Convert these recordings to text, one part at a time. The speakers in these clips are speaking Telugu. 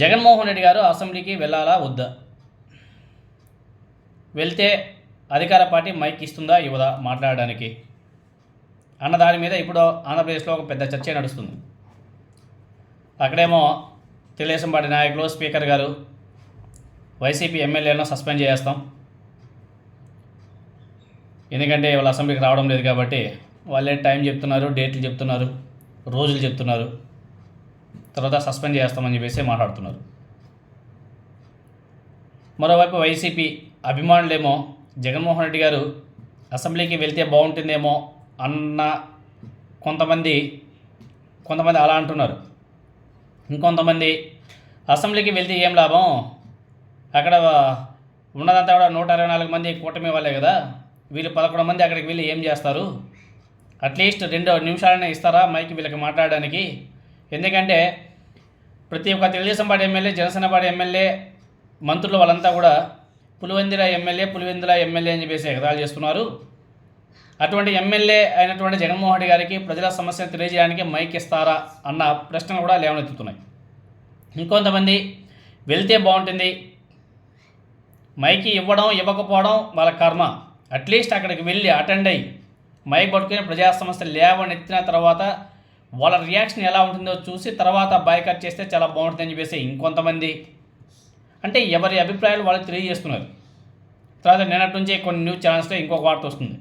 జగన్మోహన్ రెడ్డి గారు అసెంబ్లీకి వెళ్ళాలా వద్దా? వెళ్తే అధికార పార్టీ మైక్ ఇస్తుందా ఇవ్వదా మాట్లాడడానికి? అన్న దాని మీద ఇప్పుడు ఆంధ్రప్రదేశ్లో ఒక పెద్ద చర్చ నడుస్తుంది. అక్కడేమో తెలుగుదేశం పార్టీ నాయకులు స్పీకర్ గారు వైసీపీ ఎమ్మెల్యేలను సస్పెండ్ చేస్తాం ఎందుకంటే వాళ్ళు అసెంబ్లీకి రావడం లేదు కాబట్టి వాళ్ళే టైం చెప్తున్నారు డేట్లు చెప్తున్నారు రోజులు చెప్తున్నారు. తర్వాత సస్పెండ్ చేస్తామని చెప్పేసి మాట్లాడుతున్నారు. మరోవైపు వైసీపీ అభిమానులేమో జగన్మోహన్ రెడ్డి గారు అసెంబ్లీకి వెళ్తే బాగుంటుందేమో అన్న కొంతమంది కొంతమంది అలా అంటున్నారు. ఇంకొంతమంది అసెంబ్లీకి వెళ్తే ఏం లాభం? అక్కడ ఉన్నదంతా కూడా నూట అరవై నాలుగు మంది కూటమి వాళ్ళే కదా. వీళ్ళు పదకొండు మంది అక్కడికి వెళ్ళి ఏం చేస్తారు? అట్లీస్ట్ రెండు నిమిషాలనే ఇస్తారా మైకి వీళ్ళకి మాట్లాడడానికి? ఎందుకంటే ప్రతి ఒక్క Telugu Desam party MLA Janasena party MLA మంత్రులు వాళ్ళంతా కూడా పులివెందుల ఎమ్మెల్యే పులివెందుల ఎమ్మెల్యే అని చెప్పేసి ఎగదాలు చేస్తున్నారు. అటువంటి ఎమ్మెల్యే అయినటువంటి జగన్మోహన్ రెడ్డి గారికి ప్రజల సమస్యను తెలియజేయడానికి మైక్ ఇస్తారా అన్న ప్రశ్నలు కూడా లేవనెత్తుతున్నాయి. ఇంకొంతమంది వెళ్తే బాగుంటుంది. మైకి ఇవ్వడం ఇవ్వకపోవడం వాళ్ళ కర్మ. అట్లీస్ట్ అక్కడికి వెళ్ళి అటెండ్ అయ్యి మైక్ పట్టుకుని ప్రజా సమస్యలు లేవనెత్తిన తర్వాత వాళ్ళ రియాక్షన్ ఎలా ఉంటుందో చూసి తర్వాత బాయ్కట్ చేస్తే చాలా బాగుంటుందని చెప్పేసి ఇంకొంతమంది. అంటే ఎవరి అభిప్రాయాలు వాళ్ళు తెలియజేస్తున్నారు. తర్వాత నిన్నటి నుంచి కొన్ని న్యూస్ ఛానల్స్లో ఇంకొక వార్త వస్తుంది.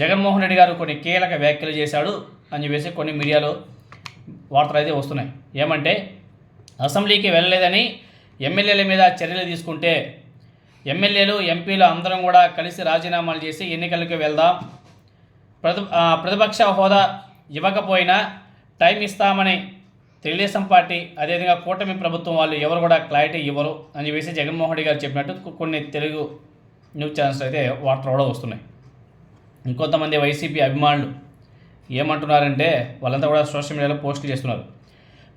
జగన్మోహన్ రెడ్డి గారు కొన్ని కీలక వ్యాఖ్యలు చేశాడు అని చెప్పేసి కొన్ని మీడియాలో వార్తలు అయితే వస్తున్నాయి. ఏమంటే అసెంబ్లీకి వెళ్ళలేదని ఎమ్మెల్యేల మీద చర్యలు తీసుకుంటే ఎమ్మెల్యేలు ఎంపీలు అందరం కూడా కలిసి రాజీనామాలు చేసి ఎన్నికలకు వెళ్దాం. ప్రతి ప్రతిపక్ష హోదా ఇవ్వకపోయినా టైం ఇస్తామని తెలుగుదేశం పార్టీ అదేవిధంగా కూటమి ప్రభుత్వం వాళ్ళు ఎవరు కూడా క్లారిటీ ఇవ్వరు అని చెప్పేసి జగన్మోహన్ రెడ్డి గారు చెప్పినట్టు కొన్ని తెలుగు న్యూస్ ఛానల్స్ అయితే వార్తలు కూడా వస్తున్నాయి. ఇంకొంతమంది వైసీపీ అభిమానులు ఏమంటున్నారంటే వాళ్ళంతా కూడా సోషల్ మీడియాలో పోస్టులు చేస్తున్నారు.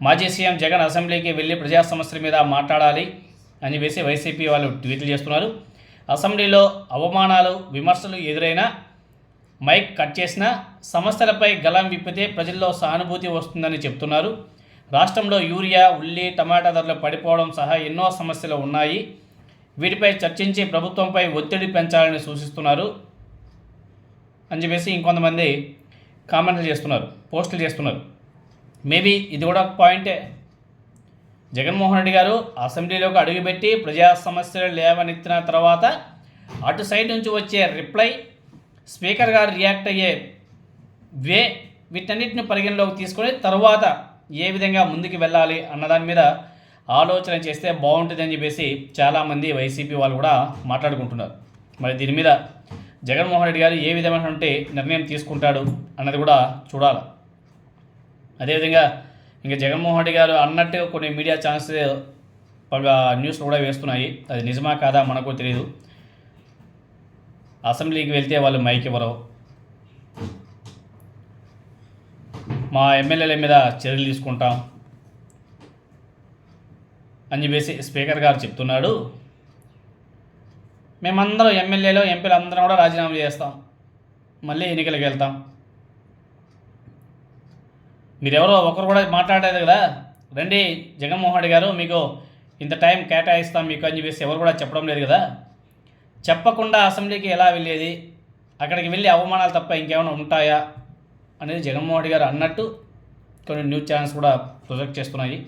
మాజీ సీఎం జగన్ అసెంబ్లీకి వెళ్ళి ప్రజా సమస్యల మీద మాట్లాడాలి అని చెప్పేసి వైసీపీ వాళ్ళు ట్వీట్లు చేస్తున్నారు. అసెంబ్లీలో అవమానాలు విమర్శలు ఎదురైనా మైక్ కట్ చేసిన సమస్యలపై గలం విప్పితే ప్రజల్లో సానుభూతి వస్తుందని చెప్తున్నారు. రాష్ట్రంలో యూరియా ఉల్లి టమాటా ధరలు పడిపోవడం సహా ఎన్నో సమస్యలు ఉన్నాయి. వీటిపై చర్చించి ప్రభుత్వంపై ఒత్తిడి పెంచాలని సూచిస్తున్నారు. అని చెప్పేసి ఇంకొంతమంది కామెంట్లు చేస్తున్నారు పోస్టులు చేస్తున్నారు. మేబీ ఇది కూడా ఒక పాయింటే. జగన్మోహన్ రెడ్డి గారు అసెంబ్లీలోకి అడుగుపెట్టి ప్రజా సమస్యలు లేవనెత్తిన తర్వాత అటు సైడ్ నుంచి వచ్చే రిప్లై స్పీకర్ గారు రియాక్ట్ అయ్యే వే వీటన్నిటిని పరిగణలోకి తీసుకొని తర్వాత ఏ విధంగా ముందుకు వెళ్ళాలి అన్నదాని మీద ఆలోచన చేస్తే బాగుంటుందని చెప్పేసి చాలామంది వైసీపీ వాళ్ళు కూడా మాట్లాడుకుంటున్నారు. మరి దీని మీద జగన్మోహన్ రెడ్డి గారు ఏ విధమైనటువంటి నిర్ణయం తీసుకుంటాడు అన్నది కూడా చూడాలి. అదేవిధంగా ఇంకా జగన్మోహన్ రెడ్డి గారు అన్నట్టు కొన్ని మీడియా ఛానల్స్ న్యూస్లు కూడా వేస్తున్నాయి. అది నిజమా కాదా మనకు తెలియదు. అసెంబ్లీకి వెళ్తే వాళ్ళు మైక్ ఇవ్వరు. మా ఎమ్మెల్యేల మీద చర్యలు తీసుకుంటాం అని చెప్పేసి స్పీకర్ గారు చెప్తున్నాడు. మేమందరం ఎమ్మెల్యేలు ఎంపీలు అందరం కూడా రాజీనామా చేస్తాం. మళ్ళీ ఎన్నికలకు వెళ్తాం. మీరెవరో ఒకరు కూడా మాట్లాడలేదు కదా? రండి జగన్మోహన్ రెడ్డి గారు మీకు ఇంత టైం కేటాయిస్తాం మీకు అని చెప్పేసి ఎవరు కూడా చెప్పడం లేదు కదా? చెప్పకుండా అసెంబ్లీకి ఎలా వెళ్ళేది? అక్కడికి వెళ్ళి అవమానాలు తప్ప ఇంకేమైనా ఉంటాయా? అనేది జగన్మోహన్ రెడ్డి గారు అన్నట్టు కొన్ని న్యూస్ ఛానల్స్ కూడా ప్రొజెక్ట్ చేస్తున్నాయి.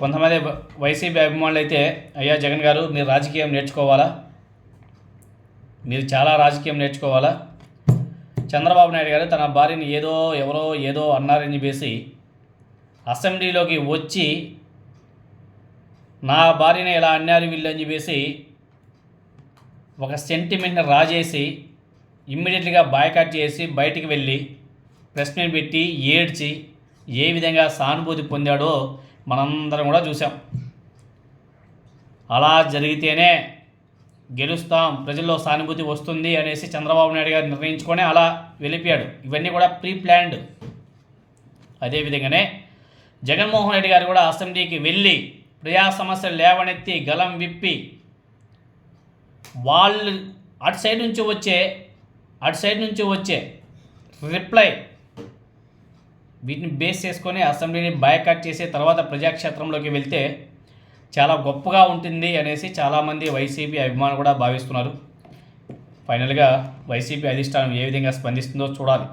కొంతమంది వ- వైసీపీ అభిమానులు అయితే అయ్యా జగన్ గారు మీరు రాజకీయం నేర్చుకోవాలా? మీరు చాలా రాజకీయం నేర్చుకోవాలా? చంద్రబాబు నాయుడు గారు తన భార్యని ఏదో ఎవరో ఏదో అన్నారని చెప్పేసి అసెంబ్లీలోకి వచ్చి నా భార్యని ఎలా అన్నారు వీళ్ళు అని చెప్పేసి ఒక సెంటిమెంట్ని రాజేసి ఇమ్మీడియట్గా బాయ్కాట్ చేసి బయటికి వెళ్ళి ప్రెస్ మీట్ పెట్టి ఏడ్చి ఏ విధంగా సానుభూతి పొందాడో మనందరం కూడా చూసాం అలా జరిగితేనే గెలుస్తాం ప్రజల్లో సానుభూతి వస్తుంది అనేసి చంద్రబాబు నాయుడు గారు నిర్ణయించుకొని అలా వెళ్ళిపోయాడు. ఇవన్నీ కూడా ప్రీ ప్లాన్డ్ అదేవిధంగానే జగన్మోహన్ రెడ్డి గారు కూడా అసెంబ్లీకి వెళ్ళి ప్రజా సమస్యలు లేవనెత్తి గలం విప్పి వాళ్ళు అటు సైడ్ నుంచి వచ్చే అటు సైడ్ నుంచి వచ్చే రిప్లై వీటిని బేస్ చేసుకొని అసెంబ్లీని బాయ్కాట్ చేసి తర్వాత ప్రజాక్షేత్రంలోకి వెళ్తే చాలా గొప్పగా ఉంటుంది అనేసి చాలామంది వైసీపీ అభిమానులు కూడా భావిస్తున్నారు. ఫైనల్గా వైసీపీ అధిష్టానం ఏ విధంగా స్పందిస్తుందో చూడాలి.